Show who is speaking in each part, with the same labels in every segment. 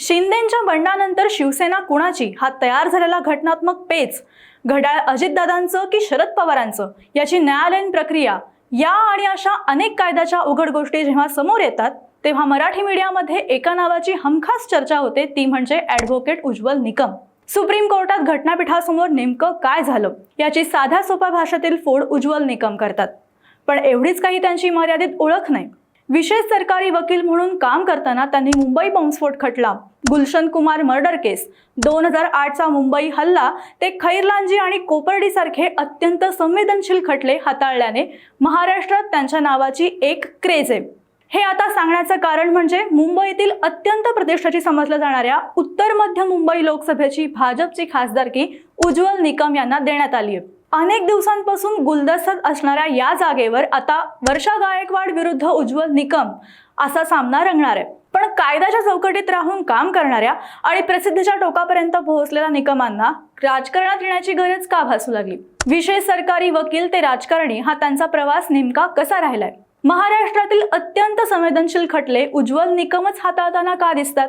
Speaker 1: शिंदेच्या बंडानंतर शिवसेना कुणाची? हा तयार झालेला घटनात्मक पेच. घड्याळ अजितदादांचं की शरद पवारांचं? याची न्यायालयीन प्रक्रिया. या आणि अशा अनेक कायद्याच्या उघड गोष्टी जेव्हा समोर येतात तेव्हा मराठी मीडियामध्ये एका नावाची हमखास चर्चा होते ती म्हणजे ॲडव्होकेट उज्ज्वल निकम. सुप्रीम कोर्टात घटनापीठासमोर नेमकं काय झालं? याची साध्या सोप्या भाषेतील फोड उज्ज्वल निकम करतात. पण एवढीच काही त्यांची मर्यादित ओळख नाही. विशेष सरकारी वकील म्हणून काम करताना त्यांनी मुंबई बॉम्बस्फोट खटला. Gulshan Kumar murder case. दोन हजार आठचा मुंबई हल्ला. ते खैरलांजी आणि कोपर्डी सारखे अत्यंत संवेदनशील खटले हाताळल्याने महाराष्ट्रात त्यांच्या नावाची एक क्रेज आहे. हे आता सांगण्याचं कारण म्हणजे मुंबईतील अत्यंत प्रतिष्ठेची समजल्या जाणाऱ्या उत्तर मध्य मुंबई लोकसभेची भाजपची खासदारकी उज्ज्वल निकम यांना देण्यात आली आहे अनेक दिवसांपासून गुलदस्त असणाऱ्या या जागेवर आता वर्षा गायकवाड विरुद्ध उज्ज्वल निकम असा सामना रंगणार आहे. पण कायद्याच्या चौकटीत राहून काम करणाऱ्या आणि प्रसिद्धीच्या टोकापर्यंत पोहोचलेल्या निकमांना राजकारणात येण्याची गरज का भासू लागली? विशेष सरकारी वकील ते राजकारणी हा त्यांचा प्रवास नेमका कसा राहिलाय? महाराष्ट्रातील अत्यंत संवेदनशील खटले उज्ज्वल निकमच हाताळताना का दिसतात?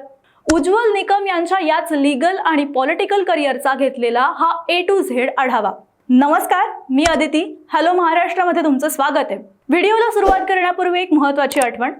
Speaker 1: उज्ज्वल निकम यांच्या याच लिगल आणि पॉलिटिकल करिअरचा घेतलेला हा ए टू झेड आढावा. नमस्कार मी अदिती. हॅलो महाराष्ट्रामध्ये तुमचं स्वागत आहे. व्हिडिओला सुरुवात करण्यापूर्वी एक महत्त्वाची आठवण.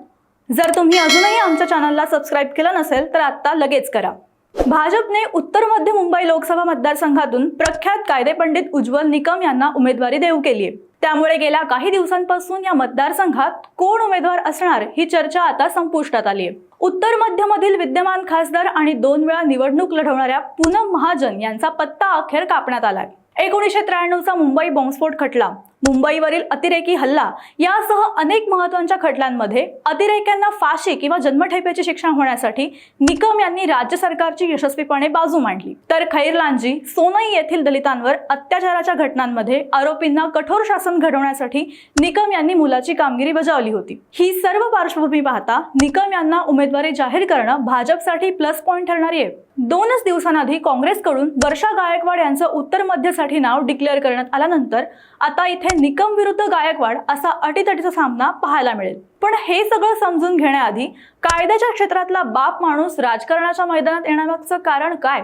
Speaker 1: जर तुम्ही अजूनही आमच्या चॅनलला सबस्क्राईब केलं नसेल तर आत्ता लगेच करा. भाजपने उत्तर मध्य मुंबई लोकसभा मतदारसंघातून प्रख्यात कायदेपंडित उज्ज्वल निकम यांना उमेदवारी देऊ केली आहे त्यामुळे गेल्या काही दिवसांपासून या मतदारसंघात कोण उमेदवार असणार ही चर्चा आता संपुष्टात आली आहे उत्तर मध्यमधील विद्यमान खासदार आणि दोन वेळा निवडणूक लढवणाऱ्या पूनम महाजन यांचा पत्ता अखेर कापण्यात आलाय. एकोणीसशे त्र्याण्णवचा मुंबई बॉम्बस्फोट खटला. मुंबईवरील अतिरेकी हल्ला यासह अनेक महत्त्वाच्या खटल्यांमध्ये अतिरेक्यांना फाशी किंवा जन्मठेपेची शिक्षा होण्यासाठी निकम यांनी राज्य सरकारची यशस्वीपणे बाजू मांडली. तर खैरलांजी सोनई येथील दलितांवर अत्याचाराच्या घटनांमध्ये आरोपींना कठोर शासन घडवण्यासाठी निकम यांनी मुलाची कामगिरी बजावली होती. ही सर्व पार्श्वभूमी पाहता निकम यांना उमेदवारी जाहीर करणं भाजपसाठी प्लस पॉईंट ठरणारी आहे. दोनच दिवसांआधी काँग्रेसकडून वर्षा गायकवाड यांचं उत्तर मध्यसाठी नाव डिक्लेअर करण्यात आल्यानंतर आता इथे निकम विरुद्ध गायकवाड असा अटीतटीचा सामना पाहायला मिळेल. पण हे सगळं समजून घेण्याआधी कायद्याच्या क्षेत्रातला बाप माणूस राजकारणाच्या मैदानात येण्यामागचं कारण काय?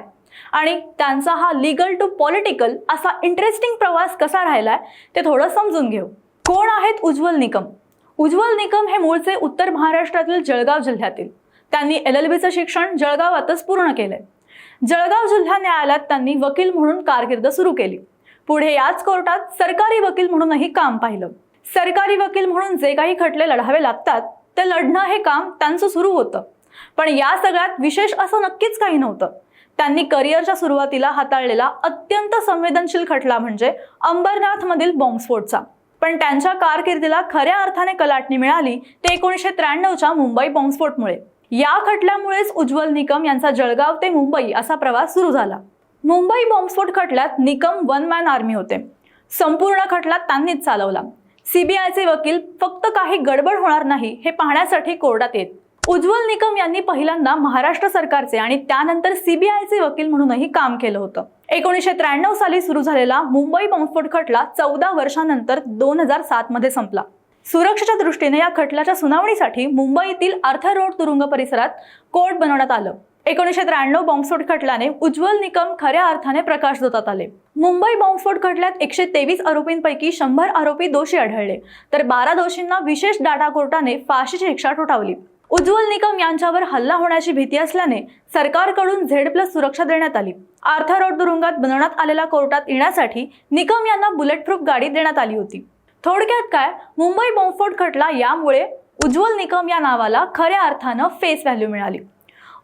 Speaker 1: आणि त्यांचा हा लिगल टू पॉलिटिकल असा इंटरेस्टिंग प्रवास कसा राहिलाय ते थोडं समजून घेऊ. कोण आहेत उज्ज्वल निकम? उज्ज्वल निकम हे मूळचे उत्तर महाराष्ट्रातील जळगाव जिल्ह्यातील. त्यांनी एल एल बीचं शिक्षण जळगावातच पूर्ण केलंय. जळगाव जिल्हा न्यायालयात त्यांनी वकील म्हणून कारकीर्द सुरू केली. पुढे याच कोर्टात सरकारी वकील म्हणूनही काम पाहिलं. सरकारी वकील म्हणून जे काही खटले लढावे लागतात ते लढणं हे काम त्यांचं सुरू होतं. पण या सगळ्यात विशेष असं नक्कीच काही नव्हतं. त्यांनी करिअरच्या सुरुवातीला हाताळलेला अत्यंत संवेदनशील खटला म्हणजे अंबरनाथमधील बॉम्बस्फोटचा. पण त्यांच्या कारकिर्दीला खऱ्या अर्थाने कलाटणी मिळाली ते एकोणीसशे त्र्याण्णवच्या मुंबई बॉम्बस्फोटमुळे. या खटल्यामुळेच उज्ज्वल निकम यांचा जळगाव ते मुंबई असा प्रवास सुरू झाला. मुंबई बॉम्बस्फोट खटल्यात निकम वन मॅन आर्मी होते. संपूर्ण खटला त्यांनीच चालवला. सीबीआयचे वकील फक्त काही गडबड होणार नाही हे पाहण्यासाठी कोर्टात येत. उज्ज्वल निकम यांनी पहिल्यांदा महाराष्ट्र सरकारचे आणि त्यानंतर सीबीआयचे वकील म्हणूनही काम केलं होतं. एकोणीसशे त्र्याण्णव साली सुरू झालेला मुंबई बॉम्बस्फोट खटला चौदा वर्षानंतर दोन हजार सात मध्ये संपला. सुरक्षेच्या दृष्टीने या खटल्याच्या सुनावणीसाठी मुंबईतील अर्थ रोड तुरुंग परिसरात कोर्ट बनवण्यात आलं. एकोणीसशे त्र्याण्णव बॉम्बस्फोट खटल्याने उज्ज्वल निकम खऱ्या अर्थाने प्रकाशझोतात आले. मुंबई बॉम्बस्फोट खटल्यात एकशे तेवीस आरोपींपैकी शंभर आरोपी दोषी आढळले. तर बारा दोषींना विशेष डाटा कोर्टाने फाशीची शिक्षा ठोठावली. उज्ज्वल निकम यांच्यावर हल्ला होण्याची भीती असल्याने सरकारकडून झेड प्लस सुरक्षा देण्यात आली. आर्थर रोड तुरुंगात बनवण्यात आलेल्या कोर्टात येण्यासाठी निकम यांना बुलेट प्रूफ गाडी देण्यात आली होती. थोडक्यात काय? मुंबई बॉम्बस्फोट खटला यामुळे उज्ज्वल निकम या नावाला खऱ्या अर्थानं फेस व्हॅल्यू मिळाली.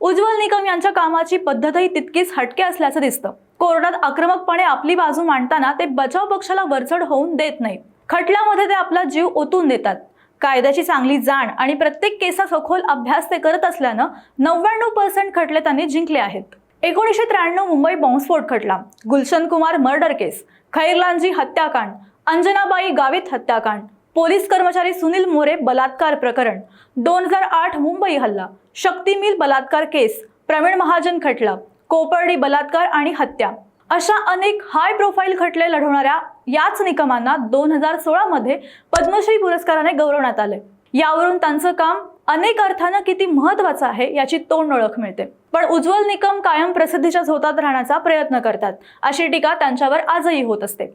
Speaker 1: उज्ज्वल निकम यांच्या कामाची पद्धतही तितकीच हटके असल्याचं दिसतं. कोर्टात आक्रमकपणे आपली बाजू मांडताना ते बचाव पक्षाला वरचढ होऊन देत नाहीत. खटल्यामध्ये ते आपला जीव ओतून देतात. कायद्याची चांगली जाण आणि प्रत्येक केसा सखोल अभ्यास ते करत असल्यानं नव्याण्णव पर्सेंट खटले त्यांनी जिंकले आहेत. एकोणीसशे त्र्याण्णव मुंबई बॉम्बस्फोट खटला. गुलशन कुमार मर्डर केस खैरलांजी हत्याकांड. अंजनाबाई गावित हत्याकांड. पोलीस कर्मचारी सुनील मोरे बलात्कार प्रकरण. दोन हजार आठ मुंबई हल्ला. शक्ती मिल बलात्कार केस. प्रवीण महाजन खटला. कोपर्डी बलात्कार आणि हत्या. अशा अनेक हाय प्रोफाईल खटले लढवणाऱ्या याच निकमांना दोन हजार सोळा मध्ये पद्मश्री पुरस्काराने गौरवण्यात आले. यावरून त्यांचं काम अनेक अर्थानं किती महत्वाचं आहे याची तोंड ओळख मिळते. पण उज्ज्वल निकम कायम प्रसिद्धीच्या झोतात राहण्याचा प्रयत्न करतात. अशी टीका त्यांच्यावर आजही होत असते.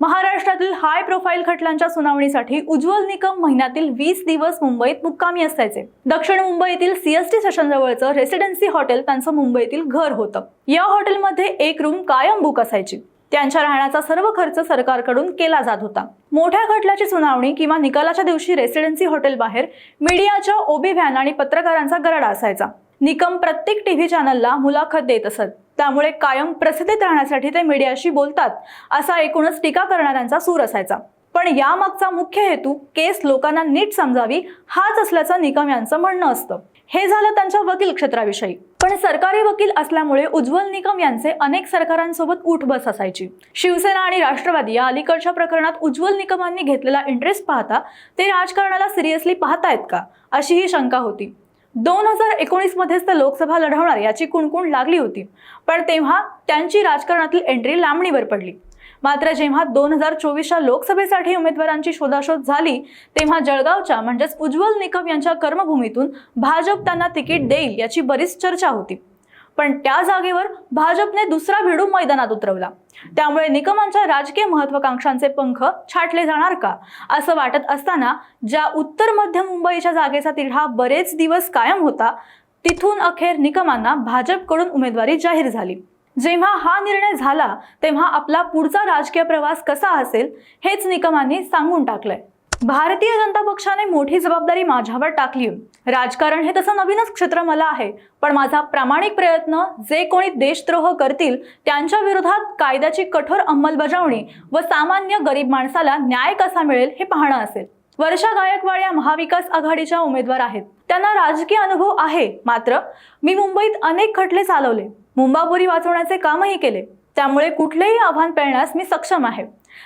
Speaker 1: महाराष्ट्रातील हाय प्रोफाईल खटलांच्या सुनावणीसाठी उज्ज्वल निकम महिन्यातील वीस दिवस मुंबईत मुक्कामी असायचे. दक्षिण मुंबईतील सीएसटी सेशन जवळचं रेसिडेन्सी हॉटेल त्यांचं मुंबईतील घर होतं. या हॉटेलमध्ये एक रूम कायम बुक असायची. त्यांच्या राहण्याचा सर्व खर्च सरकारकडून केला जात होता. मोठ्या खटल्याची सुनावणी किंवा निकालाच्या दिवशी रेसिडेन्सी हॉटेल बाहेर मीडियाच्या ओबी व्हॅन आणि पत्रकारांचा गरडा असायचा. निकम प्रत्येक टीव्ही चॅनलला मुलाखत देत असत. त्यामुळे कायम प्रसिद्धीत राहण्यासाठी ते मीडियाशी बोलतात असा एकूणच टीका करणाऱ्यांचा सूर असायचा. पण यामागचा मुख्य हेतू केस लोकांना नीट समजावी हाच असल्याचं निकम यांचं म्हणणं असतं. हे झालं त्यांच्या वकील क्षेत्राविषयी. पण सरकारी वकील असल्यामुळे उज्ज्वल निकम यांचे अनेक सरकारांसोबत उठबस असायची. शिवसेना आणि राष्ट्रवादी या अलीकडच्या प्रकरणात उज्ज्वल निकमांनी घेतलेला इंटरेस्ट पाहता ते राजकारणाला सिरियसली पाहतायत का? अशी ही शंका होती. दोन हजार एकोणीसमध्येच तर लोकसभा लढवणार याची कुणकुण लागली होती. पण तेव्हा त्यांची राजकारणातील एंट्री लांबणीवर पडली. मात्र जेव्हा दोन हजार चोवीसच्या लोकसभेसाठी उमेदवारांची शोधाशोध झाली तेव्हा जळगावच्या म्हणजेच उज्ज्वल निकम यांच्या कर्मभूमीतून भाजप त्यांना तिकीट देईल याची बरीच चर्चा होती. पण त्या जागेवर भाजपने दुसरा भिडू मैदानात उतरवला. त्यामुळे निकमांच्या राजकीय महत्वाकांक्षांचे पंख छाटले जाणार का? असं वाटत असताना ज्या उत्तर मध्य मुंबईच्या जागेचा तिढा बरेच दिवस कायम होता तिथून अखेर निकमांना भाजपकडून उमेदवारी जाहीर झाली. जेव्हा हा निर्णय झाला तेव्हा आपला पुढचा राजकीय प्रवास कसा असेल हेच निकमांनी सांगून टाकलंय. भारतीय जनता पक्षाने मोठी जबाबदारी माझ्यावर टाकली. राजकारण हे तसं नवीनच क्षेत्र मला आहे. पण माझा प्रामाणिक प्रयत्न जे कोणी देशद्रोह करतील त्यांच्या विरोधात कायद्याची कठोर अंमलबजावणी व सामान्य गरीब माणसाला न्याय कसा मिळेल हे पाहणं असेल. वर्षा गायकवाड या महाविकास आघाडीच्या उमेदवार आहेत. त्यांना राजकीय अनुभव आहे मात्र मी मुंबईत अनेक खटले चालवले. मुंबापुरी वाचवण्याचे कामही केले. त्यामुळे कुठलेही आव्हान पेळण्यास मी सक्षम आहे.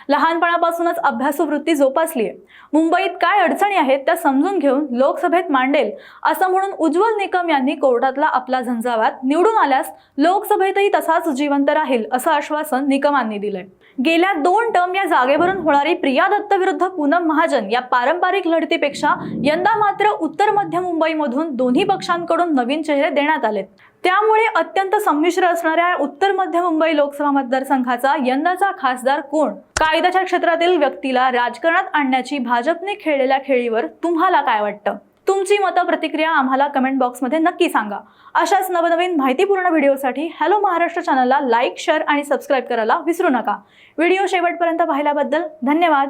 Speaker 1: लहानपणापासूनच अभ्यासू वृत्ती जोपासली आहे मुंबईत काय अडचणी आहेत त्या समजून घेऊन लोकसभेत मांडेल असं म्हणून उज्ज्वल निकम यांनी कोर्टातला आपला झंझावात निवडून आल्यास लोकसभेतही तसाच जिवंत राहील असं आश्वासन निकमांनी दिलंय. गेल्या दोन टर्म या जागेवरून होणारी प्रिया दत्त विरुद्ध पूनम महाजन या पारंपरिक लढतीपेक्षा यंदा मात्र उत्तर मध्य मुंबईमधून दोन्ही पक्षांकडून नवीन चेहरे देण्यात आलेत. त्यामुळे अत्यंत संमिश्र असणाऱ्या उत्तर मध्य मुंबई लोकसभा मतदारसंघाचा यंदाचा खासदार कोण? कायद्याच्या क्षेत्रातील व्यक्तीला राजकारणात आणण्याची भाजपने खेळलेल्या खेळीवर तुम्हाला काय वाटतं? तुमची मतं प्रतिक्रिया आम्हाला कमेंट बॉक्समध्ये नक्की सांगा. अशाच नवनवीन माहितीपूर्ण व्हिडिओसाठी हॅलो महाराष्ट्र चॅनलला लाईक शेअर आणि सबस्क्राईब करायला विसरू नका. व्हिडिओ शेवटपर्यंत पाहिल्याबद्दल धन्यवाद.